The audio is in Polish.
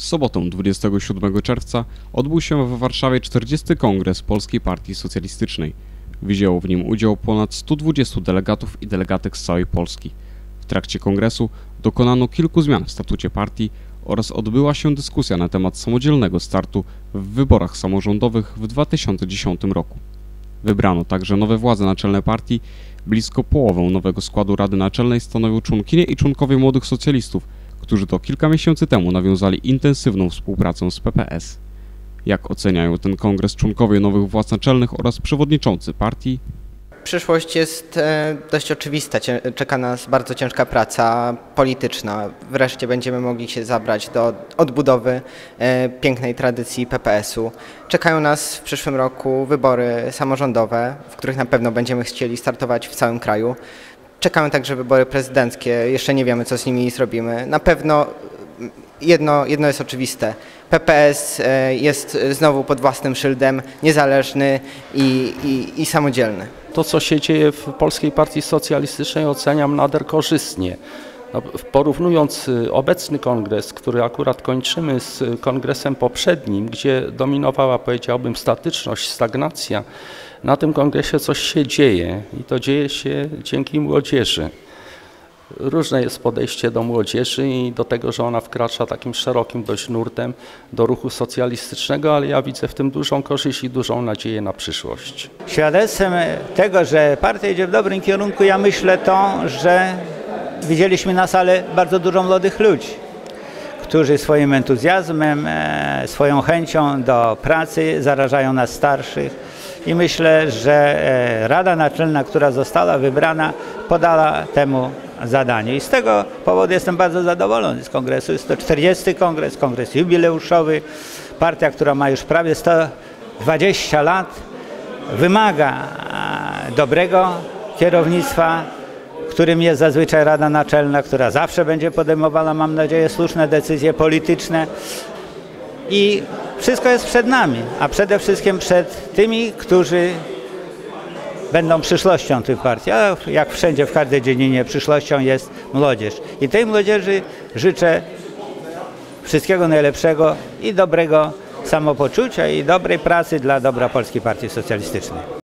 W sobotę 27 czerwca odbył się w Warszawie 40. Kongres Polskiej Partii Socjalistycznej. Wzięło w nim udział ponad 120 delegatów i delegatek z całej Polski. W trakcie kongresu dokonano kilku zmian w statucie partii oraz odbyła się dyskusja na temat samodzielnego startu w wyborach samorządowych w 2010 roku. Wybrano także nowe władze naczelne partii. Blisko połowę nowego składu Rady Naczelnej stanowią członkinie i członkowie młodych socjalistów, którzy to kilka miesięcy temu nawiązali intensywną współpracę z PPS. Jak oceniają ten kongres członkowie nowych władz naczelnych oraz przewodniczący partii? Przyszłość jest e, dość oczywista. Czeka nas bardzo ciężka praca polityczna. Wreszcie będziemy mogli się zabrać do odbudowy e, pięknej tradycji PPS-u. Czekają nas w przyszłym roku wybory samorządowe, w których na pewno będziemy chcieli startować w całym kraju. Czekają także wybory prezydenckie. Jeszcze nie wiemy, co z nimi zrobimy. Na pewno jedno, jedno jest oczywiste. PPS e, jest znowu pod własnym szyldem, niezależny i, i, i samodzielny. To, co się dzieje w Polskiej Partii Socjalistycznej, oceniam nader korzystnie. No, Porównując y, obecny kongres, który akurat kończymy z y, kongresem poprzednim, gdzie dominowała, powiedziałbym, statyczność, stagnacja, na tym kongresie coś się dzieje i to dzieje się dzięki młodzieży. Różne jest podejście do młodzieży i do tego, że ona wkracza takim szerokim dość nurtem do ruchu socjalistycznego, ale ja widzę w tym dużą korzyść i dużą nadzieję na przyszłość. Świadectwem tego, że partia idzie w dobrym kierunku, ja myślę to, że widzieliśmy na sale bardzo dużo młodych ludzi, którzy swoim entuzjazmem, e, swoją chęcią do pracy zarażają nas starszych. I myślę, że e, Rada Naczelna, która została wybrana, podała temu zadanie. I z tego powodu jestem bardzo zadowolony z kongresu. Jest to 40. kongres, kongres jubileuszowy. Partia, która ma już prawie 120 lat, wymaga dobrego kierownictwa, którym jest zazwyczaj Rada Naczelna, która zawsze będzie podejmowała, mam nadzieję, słuszne decyzje polityczne. I wszystko jest przed nami, a przede wszystkim przed tymi, którzy będą przyszłością tych partii. A jak wszędzie, w każdej dziedzinie przyszłością jest młodzież. I tej młodzieży życzę wszystkiego najlepszego i dobrego samopoczucia i dobrej pracy dla dobra Polskiej Partii Socjalistycznej.